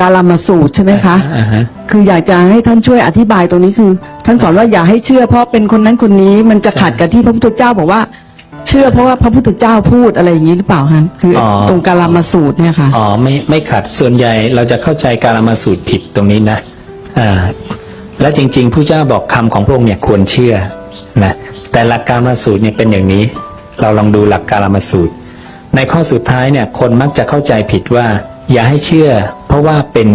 กาลามาสูตรใช่ไหมคะ อ่าฮะ คืออยากจะให้ท่านช่วยอธิบายตรงนี้คือ ท่านสอนว่าอย่าให้เชื่อ เพราะเป็นคนนั้นคนนี้มันจะใช่ขัดกับที่พระพุทธเจ้าบอกว่า เชื่อเพราะว่าพระพุทธเจ้าพูดอะไรอย่างนี้หรือเปล่าฮะคือออ ตรงกาลามาสูตรเนี่ยค่ะ อ๋อไม่ไม่ขัดส่วนใหญ่เราจะเข้าใจการมาสูตรผิดตรงนี้นะอ่าและจริงๆผู้เจ้าบอกคำของพระองค์เนี่ยควรเชื่อนะแต่หลักการมาสูตรเนี่ยเป็นอย่างนี้ เราลองดูหลักการมาสูตร ในข้อสุดท้ายเนี่ยคนมักจะเข้าใจผิดว่า อย่าให้เชื่อ เพราะว่าเป็น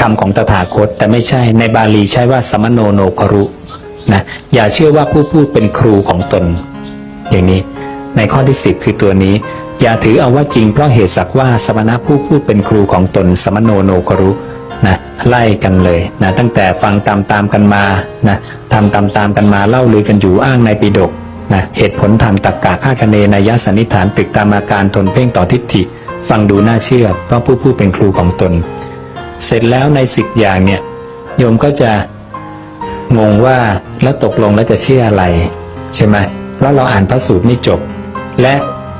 คำของตถาคต แต่ไม่ใช่ในบาลีใช้ว่าสมโนโนครุนะอย่าเชื่อว่าผู้พูดเป็นครูของตน อย่างนี้ ในข้อที่สิบคือตัวนี้ อย่าถือเอาว่าจริงเพราะเหตุสักว่าสมณะผู้พูดเป็นครูของตน สมโนโนครุนะไล่กันเลยนะตั้งแต่ฟังตามตามกันมานะทำตามตามกันมาเล่าลือกันอยู่อ้างในปิฎกนะเหตุผลทางตรรกะคาคะเนนยสันนิษฐานตึกตามอาการทนเพ่งต่อทิฏฐิ ฟังดูน่าเชื่อเพราะผู้พูดเป็นครูของตน เสร็จแล้วในสิบอย่างเนี่ยโยมก็จะงงว่าแล้วตกลงแล้วจะเชื่ออะไร ใช่ไหมเพราะเราอ่านพระสูตรไม่จบ และ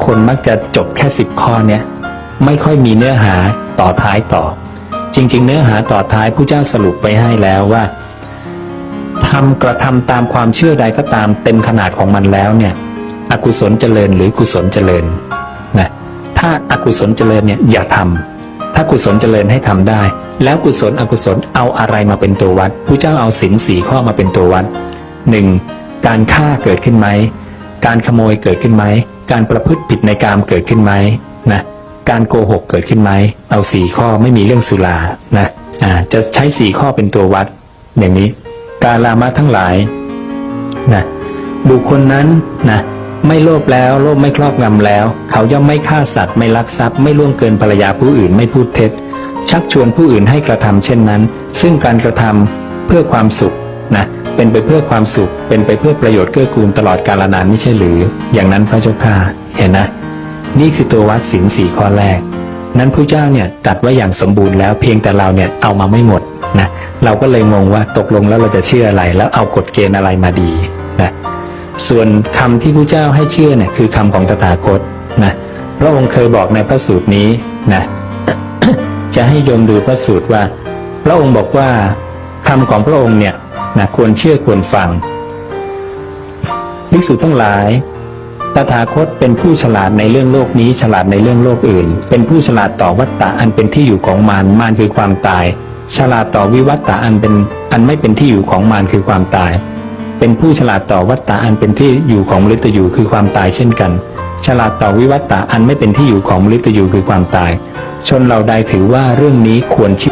คนมักจะจบแค่สิบข้อเนี้ยไม่ค่อยมีเนื้อหาต่อท้ายต่อ จริง ๆ เนื้อหาต่อท้ายผู้เจ้าสรุปไปให้แล้วว่าทำกระทำตามความเชื่อใดก็ตามเต็มขนาดของมันแล้วเนี่ย อกุศลเจริญหรือกุศลเจริญ ถ้าอากุศลเจริญเนี่ยอย่าทำถ้ากุศลเจริญให้ทำได้ แล้วกุศลอกุศลเอาอะไรมาเป็นตัววัดผู้เจ้าเอาศีลสี่ข้อมาเป็นตัววัดหนึ่งการฆ่าเกิดขึ้นไหมการขโมยเกิดขึ้นไหมการประพฤติผิดในกามเกิดขึ้นไหมนะการโกหกเกิดขึ้นไหมเอาสี่ข้อไม่มีเรื่องสุรานะอ่าจะใช้สี่ข้อเป็นตัววัด อย่างนี้ การลามะทั้งหลายนะบุคคลนั้นนะ ไม่โลภแล้วโลภไม่ครอบงำแล้ว เขาย่อมไม่ฆ่าสัตว์ไม่ลักทรัพย์ไม่ล่วงเกินภรรยาผู้อื่นไม่พูดเท็จ ชักชวนผู้อื่นให้กระทำเช่นนั้น ซึ่งการกระทำเพื่อความสุขนะเป็นไปเพื่อความสุข เป็นไปเพื่อประโยชน์เกื้อกูลตลอดกาลนานไม่ใช่หรือ อย่างนั้นพระเจ้าค่ะเห็นนะ นี่คือตัววัดศีลสี่ข้อแรก นั้นผู้เจ้าเนี่ยตัดไว้อย่างสมบูรณ์แล้วเพียงแต่เราเนี่ยเอามาไม่หมดนะเราก็เลยงงว่าตกลงแล้วเราจะเชื่ออะไรแล้วเอากฎเกณฑ์อะไรมาดีนะ ส่วนคำที่ผู้เจ้าให้เชื่อเนี่ยคือคำของตถาคตนะพระองค์เคยบอกในพระสูตรนี้นะจะให้โยมดูพระสูตรว่า พระองค์บอกว่าคำของพระองค์เนี่ยนะควรเชื่อควรฟังภิกษุทั้งหลาย ตถาคตเป็นผู้ฉลาดในเรื่องโลกนี้ ฉลาดในเรื่องโลกอื่น เป็นผู้ฉลาดต่อวัฏฏะอันเป็นที่อยู่ของมารมารคือความตาย ฉลาดต่อวิวัฏฏะอันเป็นอันไม่เป็นที่อยู่ของมารคือความตาย เป็นผู้ฉลาดต่อวัฏฏะอันเป็นที่อยู่ของมฤตยูคือความตายเช่นกัน ฉลาดต่อวิวัฏฏะอันไม่เป็นที่อยู่ของมฤตยูคือความตาย ชนเราใดถือว่าเรื่องนี้ควรชื่อ